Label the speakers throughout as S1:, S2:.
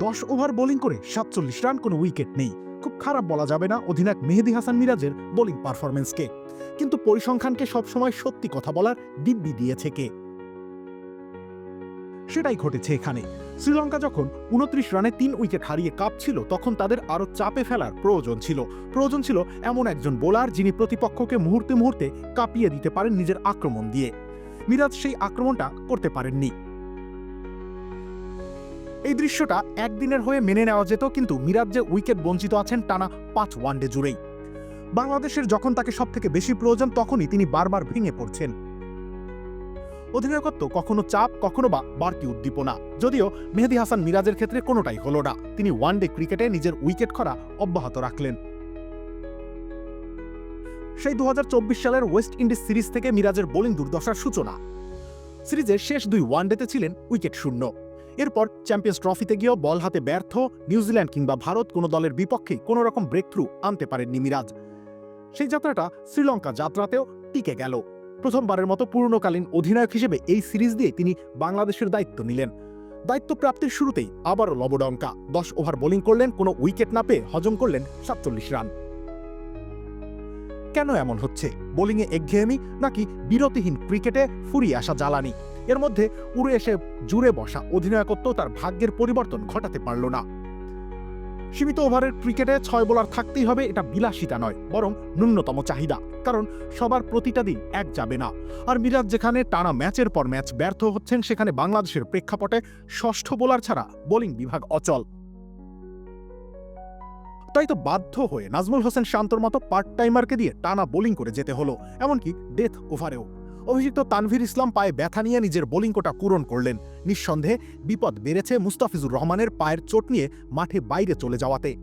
S1: দশ over bowling করে সাতচল্লিশ রান, কোনো উইকেট নেই। খুব খারাপ বলা যাবে না অধিনায়ক মেহেদি হাসান মিরাজের বোলিং পারফরমেন্সকে কিন্তু পরিসংখ্যানকে সবসময় সত্যি কথা বলার দিব্যি দিয়েছে কে? সেটাই ঘটেছে এখানে। শ্রীলঙ্কা যখন উনত্রিশ রানে তিন উইকেট হারিয়ে কাঁপছিল, তখন তাদের আরও চাপে ফেলার প্রয়োজন ছিল। প্রয়োজন ছিল এমন একজন বোলার যিনি প্রতিপক্ষকে মুহূর্তে মুহূর্তে কাঁপিয়ে দিতে পারেন নিজের আক্রমণ দিয়ে। মিরাজ সেই আক্রমণটা করতে পারেননি। এই দৃশ্যটা একদিনের হয়ে মেনে নেওয়া যেত, কিন্তু মিরাজ যে উইকেট বঞ্চিত আছেন টানা পাঁচ ওয়ানডে জুড়েই। বাংলাদেশের যখন তাকে সবথেকে বেশি প্রয়োজন, তখনই তিনি বারবার ভেঙে পড়ছেন। অধিনায়কত্ব কখনো চাপ, কখনো বা বাড়তি উদ্দীপনা। যদিও মেহেদি হাসান মিরাজের ক্ষেত্রে কোনোটাই হলো না। তিনি ওয়ানডে ক্রিকেটে নিজের উইকেট খরা অব্যাহত রাখলেন। সেই দু হাজার চব্বিশ সালের ওয়েস্ট ইন্ডিজ সিরিজ থেকে মিরাজের বোলিং দুর্দশার সূচনা। সিরিজের শেষ দুই ওয়ানডেতে ছিলেন উইকেট শূন্য। এরপর চ্যাম্পিয়ন্স ট্রফিতে গিয়েও বল হাতে ব্যর্থ নিউজিল্যান্ড কিংবা ভারত কোনো দলের বিপক্ষে কোনো রকম ব্রেক থ্রু আনতে পারেননি মিরাজ। সেই যাত্রাটা শ্রীলঙ্কা যাত্রাতেও টিকে গেল। প্রথমবারের মতো পূর্ণকালীন অধিনায়ক হিসেবে এই সিরিজ দিয়ে তিনি বাংলাদেশের দায়িত্ব নিলেন। দায়িত্ব প্রাপ্তির শুরুতেই আবারও লবডঙ্কা। দশ ওভার বোলিং করলেন, কোনো উইকেট না পেয়ে হজম করলেন সাতচল্লিশ রান। কেন এমন হচ্ছে? বোলিংয়ে একঘেয়েমি নাকি বিরতিহীন ক্রিকেটে ফুরিয়ে আসা জ্বালানি? এর মধ্যে উড়ে এসে জুড়ে বসা অধিনায়কত্ব তার ভাগ্যের পরিবর্তন ঘটাতে পারল না। সীমিত ওভারের ক্রিকেটে ছয় বোলার থাকতেই হবে এটা বিলাসিতা নয়, বরং ন্যূনতম চাহিদা, কারণ সবার প্রতিটা দিন এক যাবে না। আর মিরাজ যেখানে টানা ম্যাচের পর ম্যাচ ব্যর্থ হচ্ছেন, সেখানে বাংলাদেশের প্রেক্ষাপটে ষষ্ঠ বোলার ছাড়া বোলিং বিভাগ অচল। তাই তো বাধ্য হয়ে নাজমুল হোসেন শান্তর মতো পার্ট টাইমারকে দিয়ে টানা বোলিং করে যেতে হলো, এমনকি ডেথ ওভারেও অভিযুক্ত তানভীর ইসলাম পায়ে ব্যথা নিয়ে নিজের বোলিং কোটা পূরণ করলেন। নিঃসন্দেহে বিপদ বেড়েছে মুস্তাফিজুর রহমানের পায়ের চোট নিয়ে মাঠে বাইরে চলে যাওয়াতে।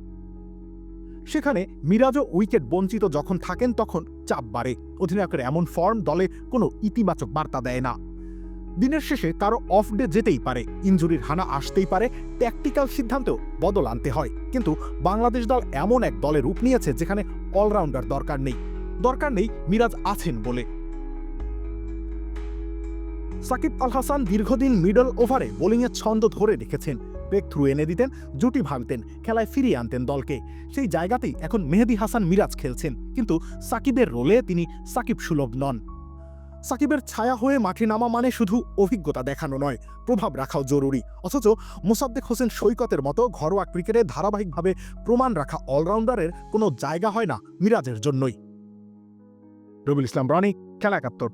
S1: সেখানে মিরাজও উইকেট বঞ্চিত যখন থাকেন তখন চাপ বাড়ে। অধিনায়কের এমন ফর্ম দলে কোনো ইতিবাচক বার্তা দেয় না। দিনের শেষে কারও অফ ডে যেতেই পারে। ইঞ্জুরির হানা আসতেই পারে। ট্যাকটিক্যাল সিদ্ধান্তেও বদল আনতে হয়। কিন্তু বাংলাদেশ দল এমন এক দলে রূপ নিয়েছে যেখানে অলরাউন্ডার দরকার নেই। দরকার নেই মিরাজ আছেন বলে। সাকিব আল হাসান দীর্ঘদিন মিডল ওভারে বোলিংয়ের ছন্দ ধরে রেখেছেন। ব্রেক থ্রু এনে দিতেন, জুটি ভাঙতেন, খেলায় ফিরিয়ে আনতেন দলকে। সেই জায়গাতেই এখন মেহেদি হাসান মিরাজ খেলছেন, কিন্তু সাকিবের রোলে তিনি সাকিব সুলভ নন। সাকিবের ছায়া হয়ে মাঠে নামা মানে শুধু অভিজ্ঞতা দেখানো নয়, প্রভাব রাখাও জরুরি। অথচ মোসাদ্দেক হোসেন সৈকতের মতো ঘরোয়া ক্রিকেটে ধারাবাহিকভাবে প্রমাণ রাখা অলরাউন্ডারের কোনো জায়গা হয় না মিরাজের জন্যই। রবিউল ইসলাম রনি, খেলা একাত্তর।